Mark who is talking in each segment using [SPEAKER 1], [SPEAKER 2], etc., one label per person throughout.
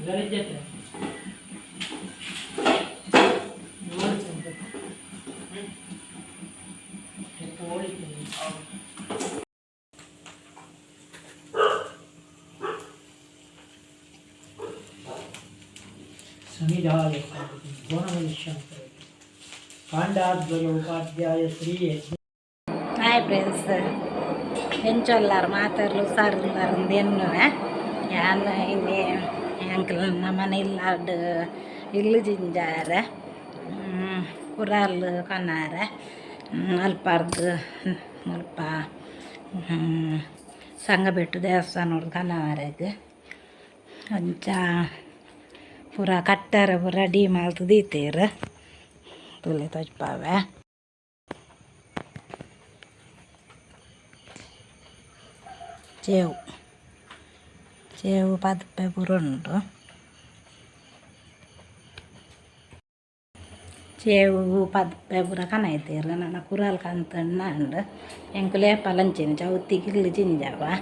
[SPEAKER 1] गरजेचं आहे समिधाय गुणमनिशंकर కాండాధ్వయోపాధ్యాయ శ్రీ
[SPEAKER 2] హాయ్ ఫ్రెండ్స్ పెంచోళ్ళారు మాతర్లు సార్లు దేన్ను యాన్న ఇన్ని ಅಂಕಲ್ ನಮ್ಮನೆ ಇಲ್ಲಾಡ್ ಇಲ್ಲು ಜಿಂಜಾರ ಕುರಾಲ್ ಕೊನಾರ ಅಲ್ಪಾರ್ದು ಅಲ್ಪ ದೇವಸ್ಥಾನ ಕನ್ನವರೆಗೆ ಅಂಚ ಪೂರ ಕಟ್ಟಾರ ಪೂರ ಡಿ ಮಾಲ್ತು ದೀತೀರ. ತುಲೆ ತೊಜ್ಪಾವೆ. ചേവ് ചേവ് പതുപ്പെ പുറുണ്ട് చేవు పేపుర కనైతేరు నా కూరలు కంతన్నా అండు ఎంకులే పలంచిన చౌతికి చింజావా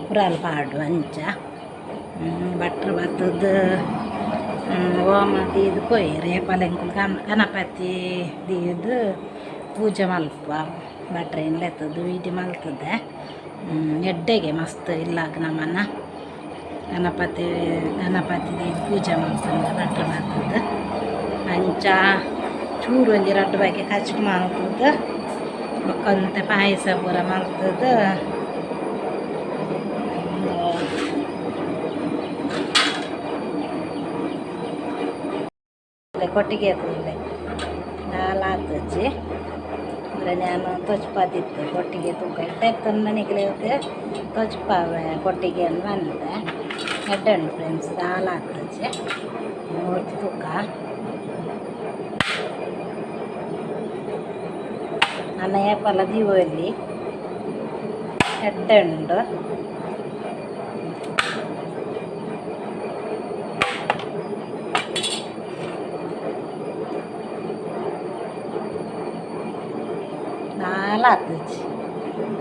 [SPEAKER 2] కూరలు పాడు అంచ బట్టర్ బతుదు ఓమ తీదు పోయి రేపలు ఎంకులు కన గణపతి తీదు పూజ మల్ప బట్టర్ ఏం లేతుంది వీటి మల్తుందే ಎಡ್ಡೆಗೆ ಮಸ್ತ್ ಇಲ್ಲಾಗ ನಮ್ಮನ್ನು ಗಣಪತಿ ಗಣಪತಿ ಪೂಜೆ ಮಾಡ್ತಾನೆ ರಟ್ಟ ಮಾಡ್ತದೆ ಅಂಚ, ಚೂರು ಒಂಜಿ ರಟ್ಟು ಬಗ್ಗೆ ಕಚ್ಕು ಮಾಡ್ತದ ಬೊಕ್ಕಂತೆ ಪಾಯಸ ಪೂರ ಮಾಡ್ತದ ಕೊಟ್ಟಿಗೆ ನಾಲ್ಕು ಆತಜ್ಜಿ ಅಂದರೆ ನಾನು ತೊಚ್ಪಾದಿತ್ತು ಕೊಟ್ಟಿಗೆ ತೂಕ. ಎಟ್ಟಾಯ್ತು ನನಗೆ ತೊಚ್ಪಾವೆ ಕೊಟ್ಟಿಗೆ ಅಂತ ಬಂದಿದ್ದೆ ಎಡ್ಡಣ್ಣು ಫ್ರೆಂಡ್ಸ್ ಹಾಲು ಆತಜ್ಜಿ ಮೂರ್ತಿ ತೂಕ ನನ್ನ ಏಪಲ ದೀವಲ್ಲಿ ಎಡ್ಡುಂಡು ನಾಲ್ ಆತಜ್ಜಿ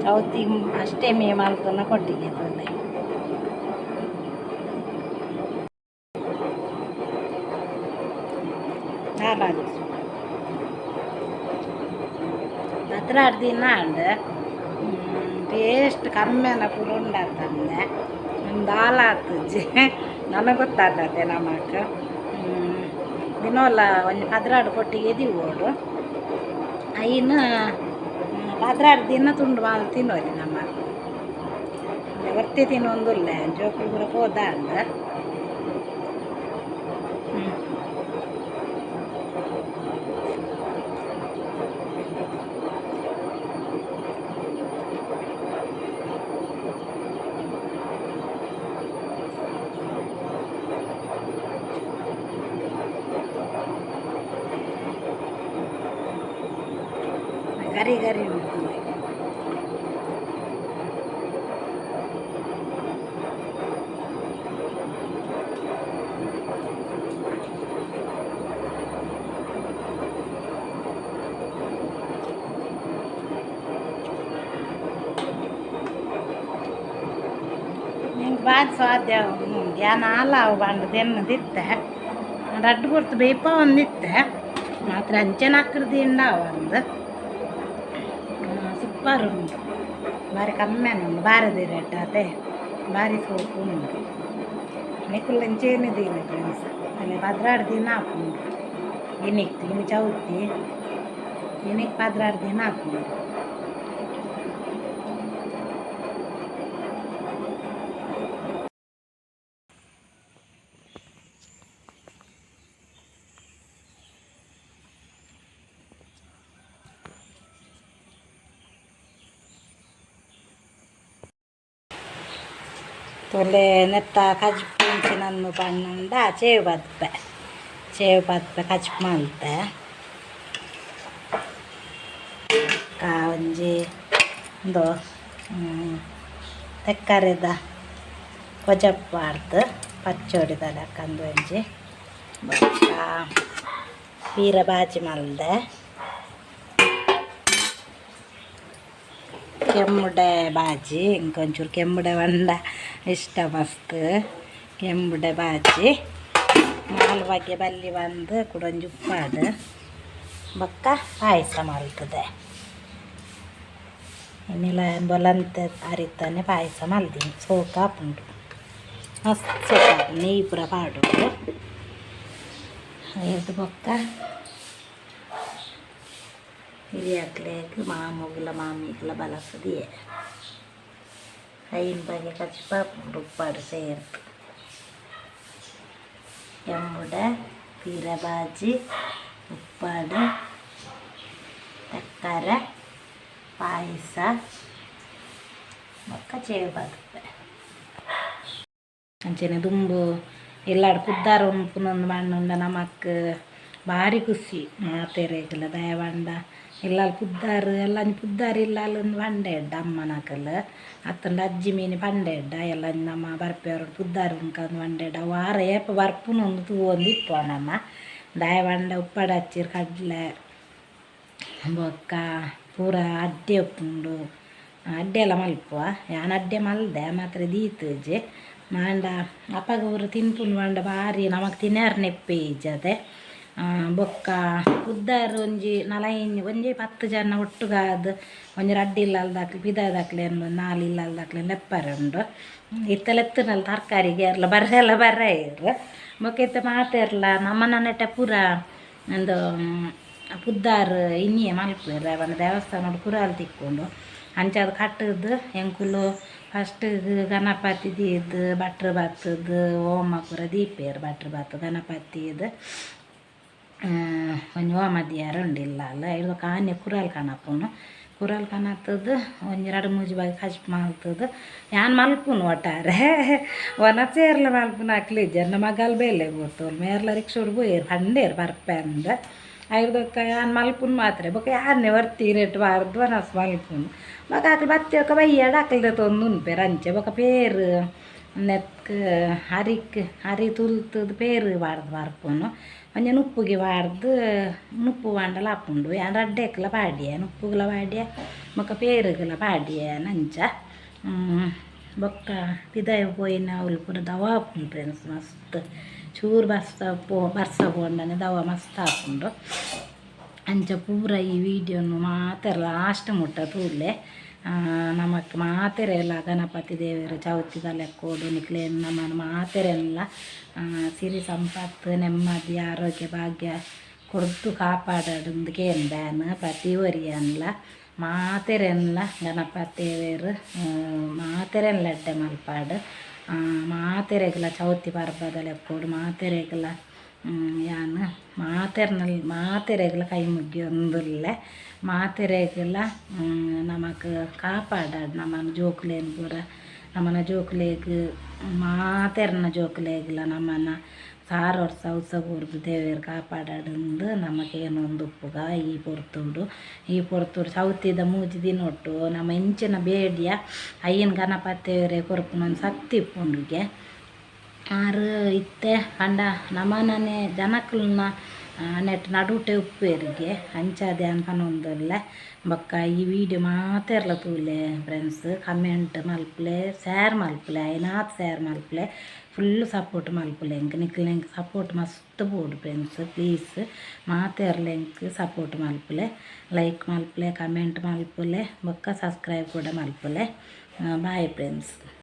[SPEAKER 2] ಚೌತಿ ಅಷ್ಟೇ ಮೇ ಮಲ್ತನ ಕೊಟ್ಟಿಗೆ ತೊಂದೆ ಅಂಡ್ ಟೇಸ್ಟ್ ಕಮ್ಮಿನ ಪೂರ ಉಂಡಾತಂದೆ ಒಂದು ಹಾಲು ಆತಜ್ಜಿ ನನಗೆ ಗೊತ್ತಾದತ್ತೆ ನಮಕ್ ದಿನೋಲ್ಲ ಒಂದು ಪದ್ರಾಡು ಕೊಟ್ಟಿಗೆ ಎದಿವೋಡು ಐನ ಪದ್ರಾಡು ದಿನ ತುಂಡು ಮಾಲ್ ತಿನ್ನೋರಿ ನಮ್ಮ. ಒತ್ತಿ ತಿನ್ನೊಂದುಲ್ಲ, ಜೋಕುಲು ಪೂರ ಪೋದ ಅಂಡ கறி கறி ಬಾರಿ ಸ್ವಾದ್ಯ ನಾಲ ಬಂಡದ ಅನ್ನೋದಿತ್ತೆ ರಡ್ಡು ಕೊಡ್ತು ಬೇಪ ಒಂದಿತ್ತೆ ಮಾತ್ರ ಅಂಚೆನ ಹಾಕಿರ್ದಿಂಡ ಒಂದು ಸೂಪರ್ ಉಂಟು ಭಾರಿ ಕಮ್ಮಿ ಉಂಟು ಬಾರದಿ ರೇಟ್ ಅದೇ ಭಾರಿ ಸೋಪು ಉಂಟು ನಿಕ್ಕುಲ್ಲಂಚೇನಿದಿಲ್ಲ ಫ್ರೆಂಡ್ಸ್ ಅಲ್ಲಿ ಭದ್ರಾಡ್ ದಿನ ಹಾಕೊಂಡು ಇನಿಕ್ ಇನ್ನು ಚೌತಿ ಇನಿಕ್ ಭದ್ರಾಡ್ ದಿನ ಹಾಕೊಂಡು ತೊಲೆ ನೆತ್ತ ಕಜ್ಪು ನನ್ನು ಪಣ್ಣಂಡ ಚೇವು ಬದ್ಪೆ ಚೇವು ಬದ್ಪೆ ಕಜ್ಪು ಮಲ್ತೆ ಕಾ ಒಂಜಿ ಒಂದು ತೆಕ್ಕರೆದ ಕೊಜಪ್ಪ ಆಡ್ದು ಪಚ್ಚೋಡಿದ ಲೆಕ್ಕಂದು ಒಂಜಿ ಬೊಕ್ಕ ವೀರ ಬಾಜಿ ಮಲ್ದೆ ಕೆಮ್ಮುಡೆ ಬಾಜಿ ಇಂಕೊಂಚೂರು ಕೆಮ್ಮುಡೆ ಬಂಡ ಇಷ್ಟ ಮಸ್ತ್ ಎಂಬುಡೆ ಬಾಜಿ ನಾಲ್ ಬಗೆ ಬಲ್ಲಿ ಬಂದು ಕುಡೊಂಜಿ ಉಪ್ಪಾಡು ಬೊಕ್ಕ ಪಾಯಸ ಮಲ್ತದೆ ಇನ್ನಿಲ್ಲ ಬೊಲಂತ ಅರಿತಾನೆ ಪಾಯಸ ಮಲ್ದಿನಿ ಸೋಕ ಉಂಟು ಮಸ್ತ್ ಸೋಕ ನೆಯ್ ಪೂರ ಪಾಡೋದು ಇದು ಬೊಕ್ಕ ಹಿರಿಯಕ್ಲೇಗ್ ಮಾಮೂಗಿಲ್ಲ ಮಾಮಿಗ್ಲ ಬಲಸದಿಯೇ. ಐನ್ ಬಗೆ ಕಚ್ಚಪ್ಪ ಉಪ್ಪಾಡು ಸೇರ್ತು ಎಂಬುಡ ಪೀರ ಬಾಜಿ ಉಪ್ಪಾಡು, ತಕ್ಕರ, ಪಾಯಸ ಬೊಕ್ಕ ಚೇವು ಬರ್ತದೆ ಅಂಚನೆ ದುಂಬು ಎಲ್ಲಾಡು ಕುದ್ದಾರ ಉಂಪುನೊಂದು ಮಣ್ಣುಂಡ ನಮಕ್ ಭಾರಿ ಖುಷಿ. ಮಾತೆರೆಗ್ಲ ದಯವಂಡ. ಇಲ್ಲ ಪುದ್ದಾರು ಎಲ್ಲ ಪುದ್ದಾರು ಇಲ್ಲ ಅಲ್ಲೊಂದು ಬಂಡೆ ಇಡ್ಡ ಅಮ್ಮನಕಲ್ ಅತ್ತಂಡ ಅಜ್ಜಿ ಮೀನು ಬಂಡೆ ಇಡ್ಡ ಎಲ್ಲ ನಮ್ಮ ಬರ್ಪೆಯವರು ಪುದ್ದಾರು ಉಂಕಂದು ಬಂಡೆ ಇಡ್ಡ ವಾರ ಏಪ ಬರ್ಪುನೊಂದು ತೂವೊಂದು ಇತ್ತು ನಮ್ಮ ದಯವಂಡ ಉಪ್ಪಡ ಹಚ್ಚಿರ್ ಕಡ್ಲೆ ಬೊಕ್ಕ ಪೂರ ಅಡ್ಡೆ ಉಪ್ಪುಂಡು ಅಡ್ಡೆ ಎಲ್ಲ ಮಲ್ಪುವ ಯಾನ್ ಅಡ್ಡೆ ಮಲ್ದೆ ಮಾತ್ರ ದೀತುಜೆ ಮಾಂಡ ಅಪ್ಪಗ ಊರು ತಿನ್ಪುಂಡು ಮಾಂಡ ಭಾರಿ ನಮಕ್ ತಿನ್ನಾರ ನೆಪ್ಪೆ ಇಜ್ಜದೆ ಬೊಕ್ಕ, ಉದ್ದಾರು ಒಂಜಿ ನಲೈನ್, ಒಂಜಿ ಪತ್ತು ಜನ ಒಟ್ಟುಗಾದ್ ಒಂಜಿ ರಡ್ಡ್ ಇಲ್ಲಲ್ದಾಕ್ಲೆ ಪಿದಾದಾಕ್ಲೆ ನಾಲ್ ಇಲ್ಲಲ್ದಾಕ್ಲೆ ಲೆಪ್ಪರೆ ಉಂಡು. ಇತ್ತಲೆತ್ತನಲ್ಲಿ ತರಕಾರಿ ಗೇರ್ಲ ಬರ್ರೆಲ್ಲ ಬರ್ರ ಇರು ಬೊಕ್ಕ ಇತ್ತ ಮಾತೆರ್ಲ ನಮ್ಮ ನೆಟ್ಟ ಪೂರ ಒಂದು ಪುದ್ದಾರ್ ಇನ್ನಿಯೇ ಮಲ್ಪುವೆರ್ ಒಂದು ದೇವಸ್ಥಾನ ಕುರಾಲ್ ತಿಕ್ಕೊಂಡು. ಅಂಚಾದ ಕಟ್ಟದ್ದು ಎಂಕುಲು ಫಸ್ಟ್ ಗಣಪತಿ ದೀದ್, ಭಟ್ರು ಬಾತದ್ದು ಓಮ ಪೂರ ದೀಪೇರು ಭಟ್ರು ಬಾತು ಗಣಪತಿದು ಒಂಜಿ ಹೋಮ ದಿಯಾರ ಉಂಡಿಲ್ಲ ಅಲ್ಲ ಇದು ಕಾನೆ ಕುರಾಲ್ ಕಣಪುನು ಕುರಾಲ್ ಕಣತ್ತದು ಒಂಜಿ ರಡ್ಡ್ ಮೂಜಿ ಬಾಗಿ ಕಚ್ಪ್ ಮಲ್ತದು ಯಾನ್ ಮಲ್ಪುನು ಒಟ್ಟಾರೆ ಒನ ಚೇರ್ಲ ಮಲ್ಪುನ ಅಕ್ಲಿಜ್ಜರ್ ನಮ್ಮ ಮಗಲ್ ಬೇಲೆ ಗೊತ್ತೋಲ್ ಮೇರ್ಲ ರಿಕ್ಷೋಡ್ ಬೋಯರ್ ಪಂಡೇರ್ ಬರ್ಪೆ ಅಂದ ಐದಕ್ಕ ಯಾನ್ ಮಲ್ಪುನ್ ಮಾತ್ರ ಬೊಕ ಯಾನ್ನೆ ವರ್ತಿ ರೇಟ್ ಬಾರ್ದು ವನಸ್ ಮಲ್ಪುನು ಬೊಕ ಅಕ್ಲು ಬತ್ತಿ ಒಕ್ಕ ಬಯ್ಯಾಡ ಅಕ್ಲ್ದೆ ತೊಂದು ಉನ್ಪೇರ್ ಅಂಚೆ ಬೊಕ ಪೇರು ನೆಕ್ ಹರಿಕ್ ಹರಿ ತುಲ್ತದ ಪೇರು ಬಾರ್ದು ಬರ್ಪುನು ಒಂಜ ಉಪ್ಪುಗೆ ಬಾರ್ದು ಉಪ್ಪು ಬಾಂಡಲ ಆಪುಂಡು ಯಾನ್ ರಡ್ಡೆಕ್ಲ ಪಾಡ್ಯ ಉಪ್ಪುಗ್ಲ ಪಾಡ್ಯ ಬೊಕ ಪೇರುಗ್ಲ ಪಾಡ್ಯ ನಂಚ ಬೊಕ್ಕ ಪಿದಾಯ ಪೋಯಿನ ಅವ್ಲು ಪೂರ ದವಾ ಆಪುಂಡು ಫ್ರೆಂಡ್ಸ್ ಮಸ್ತ್ ಚೂರು ಬರ್ಸ ಪೋ ಬರ್ಸ ಪೋಂಡನೆ ದವ ಮಸ್ತ್ ಆಪುಂಡು ಅಂಚ ಪೂರ ಈ ವಿಡಿಯೋನು ಮಾತೆರ್ ಲಾಸ್ಟ್ ಮುಟ್ಟ ತೂಲೆ ನಮಕ್ ಮಾತೆರೆಲ್ಲ ಗಣಪತಿ ದೇವರು ಚೌತಿದ ಲೆಕ್ಕೋಡು ನಿಕ್ಲೆ ನಮ್ಮ ಮಾತೆರೆಲ್ಲ ಸಿರಿ ಸಂಪತ್ತು, ನೆಮ್ಮದಿ, ಆರೋಗ್ಯ, ಭಾಗ್ಯ ಕೊಡ್ತು ಕಾಪಾಡೋದು ಕೇನ್ ಬ್ಯಾನ್ ಪ್ರತಿ ಒರಿಯನ್ಲ ಮಾತೆರೆಲ್ಲ ಗಣಪತಿ ದೇವರು ಮಾತೆರೆನ್ಲ ಎಡ್ಡೆ ಮಲ್ಪಾಡು. ಮಾತೆರೆಗ್ಲ ಚೌತಿ ಪರ್ಬದ ಲೆಕ್ಕೋಡು ಮಾತೆರೆಗ್ಲ ಯಾನ್? ಮಾತೆರ್ನಲ್ ಮಾತೆರೆಗ್ಲ ಕೈ ಮುಗ್ಗಿ ಒಂದುಲ್ಲೆ. ಮಾತೆರೆಗ್ಲ ನಮಕ್ ಕಾಪಾಡಾಡ್ ನಮ್ಮನ ಜೋಕ್ಲೆನ್ ಪೂರ ನಮ್ಮನ ಜೋಕ್ಲೆಗ್, ಮಾತೆರ್ನ ಜೋಕ್ಲೆಗ್ಲ ನಮ್ಮನ ಸಾರು ವರ್ಷ ಉತ್ಸವ ಕೂರ್ದು ದೇವೇರು ಕಾಪಾಡಾಡುಂದು ನಮಗೇನೊಂದು ಉಪ್ಪುಗ ಈ ಪೊರ್ತುಡು. ಈ ಪೊರ್ತುಡು ಸೌತಿದ ಮೂಜಿ ದಿನೊಟ್ಟು ನಮ್ಮ ಇಂಚಿನ ಬೇಡಿಯ ಅಯ್ಯನ ಗಣಪತಿಯವರೇ ಕೊರ್ಪುನೊಂದು ಸತ್ತಿ ಇಪ್ಪುಂಡುಗೆ ಆರು ಇತ್ತೆ ಪಂಡ ನಮನನೆ ಜನಕ್ಕಲ್ನ ನೆಟ್ ನಡುಟೆ ಉಪ್ಪೇರಿಗೆ ಅಂಚಾದೆ ಅನ್ಪನೊಂದುಲ್ಲೆ ಬೊಕ್ಕ ಈ ವಿಡಿಯೋ ಮಾತೆರ್ಲ ತೂಲೆ ಫ್ರೆಂಡ್ಸ್ ಕಮೆಂಟ್ ಮಲ್ಪುಲೆ ಶೇರ್ ಮಲ್ಪುಲೆ ಐನಾತ್ ಶೇರ್ ಮಲ್ಪುಲೆ ಫುಲ್ ಸಪೋರ್ಟ್ ಮಲ್ಪುಲೆ ಎಂಕ್ ನಿಕ್ಲೆ ಎಂಕ್ ಸಪೋರ್ಟ್ ಮಸ್ತ್ ಬೋಡು ಫ್ರೆಂಡ್ಸ್ ಪ್ಲೀಸ್ ಮಾತೆರ್ಲ ಎಂಕ್ ಸಪೋರ್ಟ್ ಮಲ್ಪುಲೆ ಲೈಕ್ ಮಲ್ಪುಲೆ ಕಮೆಂಟ್ ಮಲ್ಪುಲೆ ಬೊಕ್ಕ ಸಬ್ಸ್ಕ್ರೈಬ್ ಕೂಡ ಮಲ್ಪುಲೆ ಬಾಯ್ ಫ್ರೆಂಡ್ಸ್